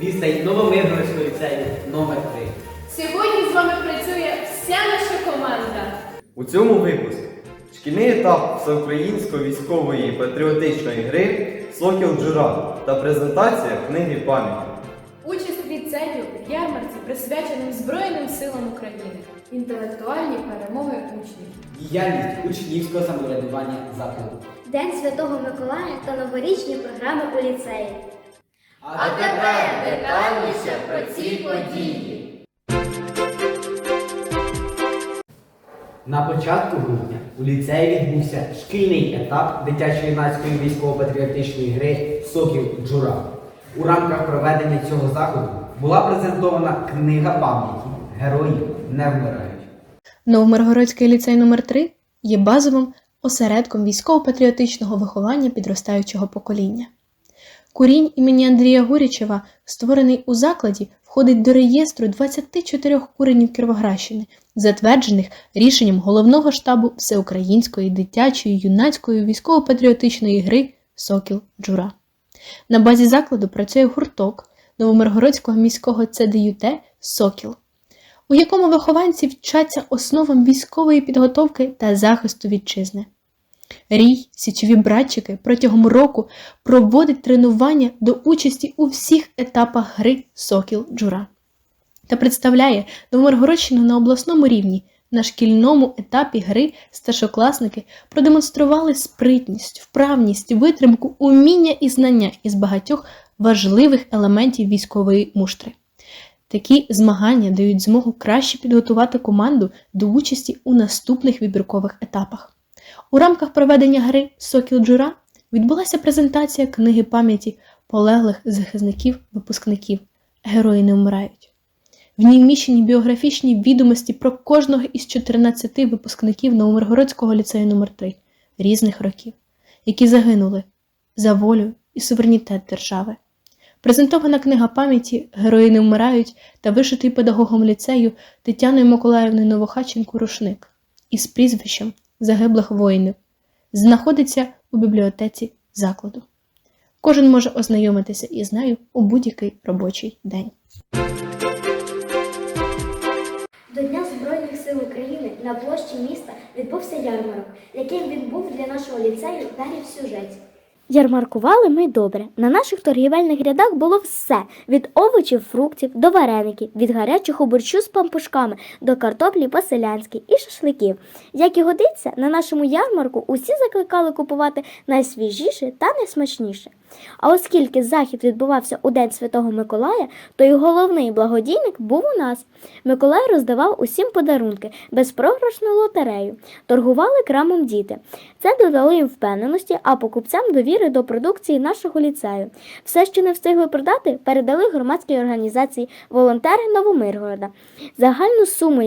відстань Новомиргородського ліцею номер 3 Сьогодні з вами працює вся наша команда. У цьому випуску шкільний етап всеукраїнської військової патріотичної гри Сокіл Джура та презентація книги пам'яті. Участь ліцею в ярмарці присвяченим Збройним силам України. Інтелектуальні перемоги учнів. Діяльність учнівського самоврядування закладу. День Святого Миколая та новорічні програми у ліцеї. А тепер детальніше про ці події. На початку грудня у ліцеї відбувся шкільний етап дитячо-юнацької військово-патріотичної гри Сокіл Джура. У рамках проведення цього заходу була презентована книга пам'яті Герої не вмирають. Новомиргородський ліцей номер 3 є базовим осередком військово-патріотичного виховання підростаючого покоління. Курінь імені Андрія Гурічева, створений у закладі, входить до реєстру 24 куренів Кіровоградщини, затверджених рішенням головного штабу Всеукраїнської дитячої юнацької військово-патріотичної гри Сокіл Джура. На базі закладу працює гурток Новомиргородського міського ЦДЮТ Сокіл у якому вихованці вчаться основам військової підготовки та захисту вітчизни. Рій, січові братчики протягом року проводить тренування до участі у всіх етапах гри Сокіл Джура та представляє Новомиргородщину на обласному рівні. На шкільному етапі гри старшокласники продемонстрували спритність, вправність, витримку, уміння і знання із багатьох важливих елементів військової муштри. Такі змагання дають змогу краще підготувати команду до участі у наступних вибіркових етапах. У рамках проведення гри Сокіл Джура відбулася презентація книги пам'яті полеглих захисників-випускників Герої не вмирають. В ній вміщені біографічні відомості про кожного із 14 випускників Новомиргородського ліцею номер 3 різних років, які загинули за волю і суверенітет держави. Презентована книга пам'яті Герої не вмирають та вишитий педагогом ліцею Тетяною Миколаївною Новохаченко рушник із прізвищем загиблих воїнів знаходиться у бібліотеці закладу. Кожен може ознайомитися із нею у будь-який робочий день. До Дня Збройних сил України на площі міста відбувся ярмарок, яким він був для нашого ліцею далі в сюжеті. Ярмаркували ми добре. На наших торгівельних рядах було все: від овочів, фруктів до вареників, від гарячого борщу з пампушками до картоплі по-селянськи і шашликів. Як і годиться, на нашому ярмарку усі закликали купувати найсвіжіше та найсмачніше. А оскільки захід відбувався у День Святого Миколая, то й головний благодійник був у нас. Миколай роздавав усім подарунки, безпрограшну лотерею. Торгували крамом діти. Це додало їм впевненості, а покупцям довіри до продукції нашого ліцею. Все, що не встигли продати, передали громадській організації волонтери Новомиргорода. Загальну суму,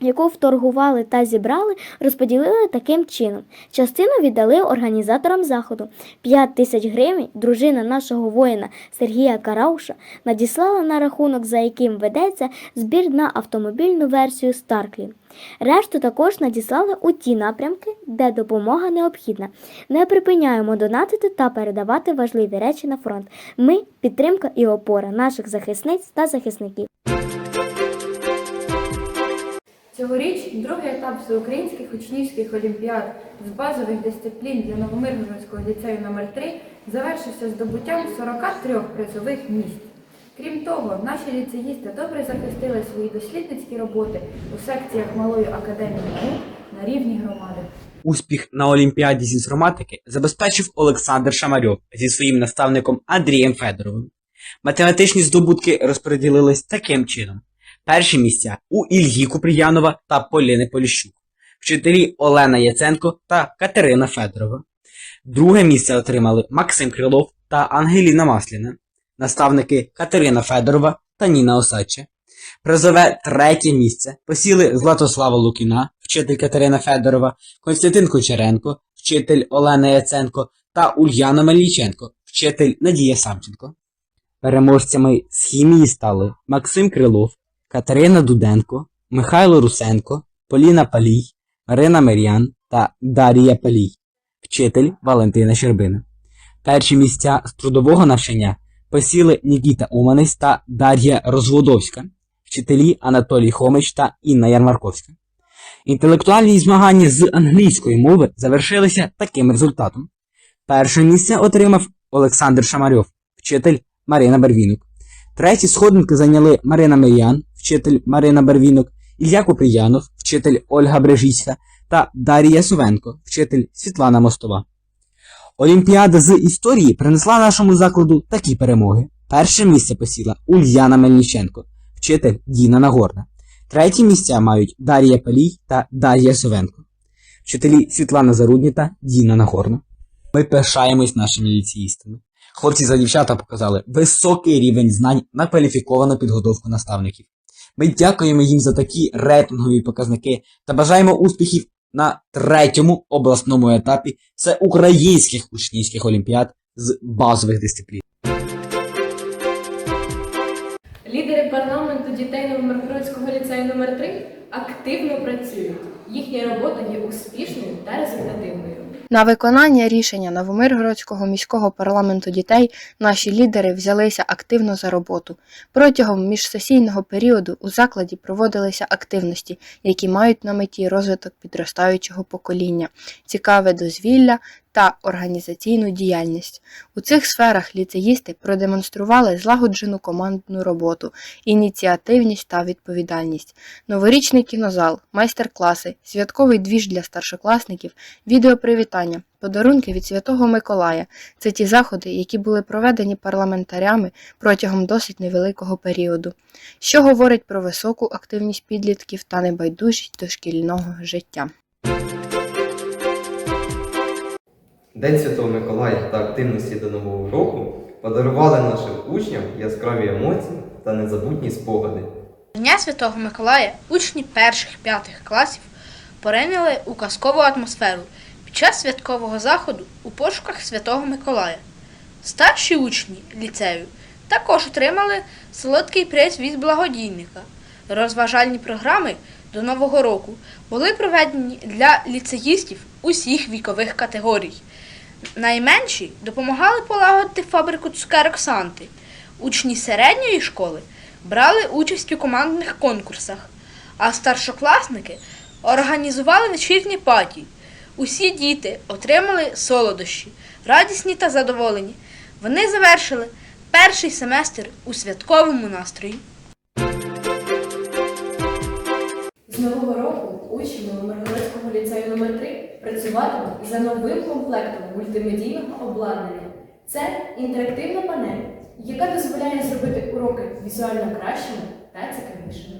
яку вторгували та зібрали, розподілили таким чином. Частину віддали організаторам заходу. 5 тисяч гривень дружина нашого воїна Сергія Карауша надіслала на рахунок, за яким ведеться збір на автомобільну версію Старклі. Решту також надіслали у ті напрямки, де допомога необхідна. Не припиняємо донатити та передавати важливі речі на фронт. Ми підтримка і опора наших захисниць та захисників. Цьогоріч другий етап всеукраїнських учнівських олімпіад з базових дисциплін для Новомиргородського ліцею номер 3 завершився здобуттям 43 призових місць. Крім того, наші ліцеїсти добре захистили свої дослідницькі роботи у секціях Малої академії наук на рівні громади. Успіх на Олімпіаді з інформатики забезпечив Олександр Шамарьов зі своїм наставником Андрієм Федоровим. Математичні здобутки розподілились таким чином: перші місця у Ільї Купріянова та Поліни Поліщук, вчителі Олена Яценко та Катерина Федорова. Друге місце отримали Максим Крилов та Ангеліна Масліна, наставники Катерина Федорова та Ніна Осадче. Призове третє місце посіли Златослава Лукіна, вчитель Катерина Федорова, Константин Кучеренко, вчитель Олена Яценко та Ульяна Мельниченко, вчитель Надія Самченко. Переможцями з хімії стали Максим Крилов, Катерина Дуденко, Михайло Русенко, Поліна Палій, Марина Мер'ян та Дарія Палій, вчитель Валентина Щербина. Перші місця з трудового навчання посіли Нікіта Уманець та Дар'я Розводовська, вчителі Анатолій Хомич та Інна Ярмарковська. Інтелектуальні змагання з англійської мови завершилися таким результатом. Перше місце отримав Олександр Шамарьов, вчитель Марина Барвінок. Треті сходинки зайняли Марина Мир'ян, вчитель Марина Барвінок, Ілля Куприянов, вчитель Ольга Брежіська та Дар'я Сувенко, вчитель Світлана Мостова. Олімпіада з історії принесла нашому закладу такі перемоги. Перше місце посіла Ульяна Мельниченко, вчитель Діна Нагорна. Треті місця мають Дар'я Палій та Дар'я Совенко, вчителі Світлана Зарудні та Діна Нагорна. Ми пишаємось нашими ліцеїстами. Хлопці та дівчата показали високий рівень знань на кваліфіковану підготовку наставників. Ми дякуємо їм за такі рейтингові показники та бажаємо успіхів на третьому обласному етапі всеукраїнських учнівських олімпіад з базових дисциплін. Лідери парламенту дітей Новомиргородського ліцею номер 3 активно працюють. Їхня робота є успішною та результативною. На виконання рішення Новомиргородського міського парламенту дітей наші лідери взялися активно за роботу. Протягом міжсесійного періоду у закладі проводилися активності, які мають на меті розвиток підростаючого покоління, цікаве дозвілля та організаційну діяльність. У цих сферах ліцеїсти продемонстрували злагоджену командну роботу, ініціативність та відповідальність. Новорічний кінозал, майстер-класи, святковий двіж для старшокласників, відеопривітання, подарунки від Святого Миколая це ті заходи, які були проведені парламентарями протягом досить невеликого періоду, що говорить про високу активність підлітків та небайдужість до шкільного життя. День Святого Миколая та активності до Нового року подарували нашим учням яскраві емоції та незабутні спогади. Дня Святого Миколая учні перших п'ятих класів поринили у казкову атмосферу під час святкового заходу у пошуках Святого Миколая. Старші учні ліцею також отримали солодкий приз від благодійника. Розважальні програми до Нового року були проведені для ліцеїстів усіх вікових категорій. Найменші допомагали полагодити фабрику цукерок Санти. Учні середньої школи брали участь у командних конкурсах, а старшокласники організували вечірні паті. Усі діти отримали солодощі, радісні та задоволені. Вони завершили перший семестр у святковому настрої. З нового року учні Новомиргородського ліцею номер 3 працюватимуть за новим комплектом мультимедійного обладнання. Це інтерактивна панель, яка дозволяє зробити уроки візуально кращими та цікавішими.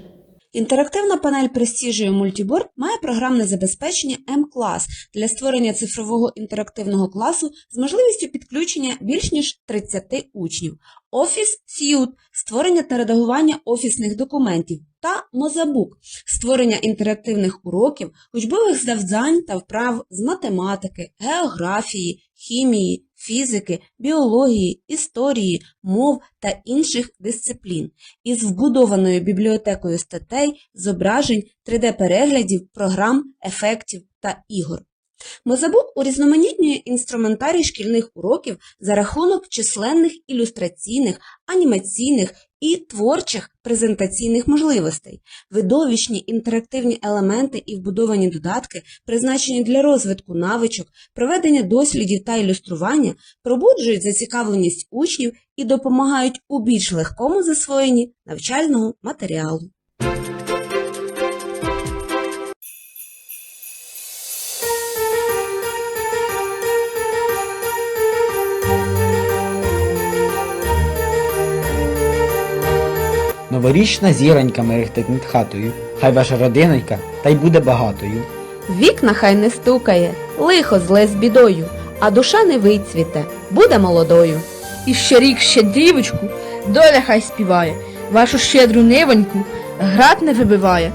Інтерактивна панель Prestigio Multiboard має програмне забезпечення M-клас для створення цифрового інтерактивного класу з можливістю підключення більш ніж 30 учнів, Office Suite – створення та редагування офісних документів. Та Mozabook – створення інтерактивних уроків, учбових завдань та вправ з математики, географії, хімії, фізики, біології, історії, мов та інших дисциплін із вбудованою бібліотекою статей, зображень, 3D-переглядів, програм, ефектів та ігор. Мозабук урізноманітнює інструментарій шкільних уроків за рахунок численних ілюстраційних, анімаційних і творчих презентаційних можливостей. Видовищні інтерактивні елементи і вбудовані додатки, призначені для розвитку навичок, проведення дослідів та ілюстрування, пробуджують зацікавленість учнів і допомагають у більш легкому засвоєнні навчального матеріалу. Новорічна зіронька мерехтить над хатою. Хай ваша родинонька та й буде багатою. Вікна хай не стукає, лихо зле з бідою, а душа не вицвіте, буде молодою. І ще рік ще дрівочку, доля хай співає, вашу щедру нивоньку град не вибиває.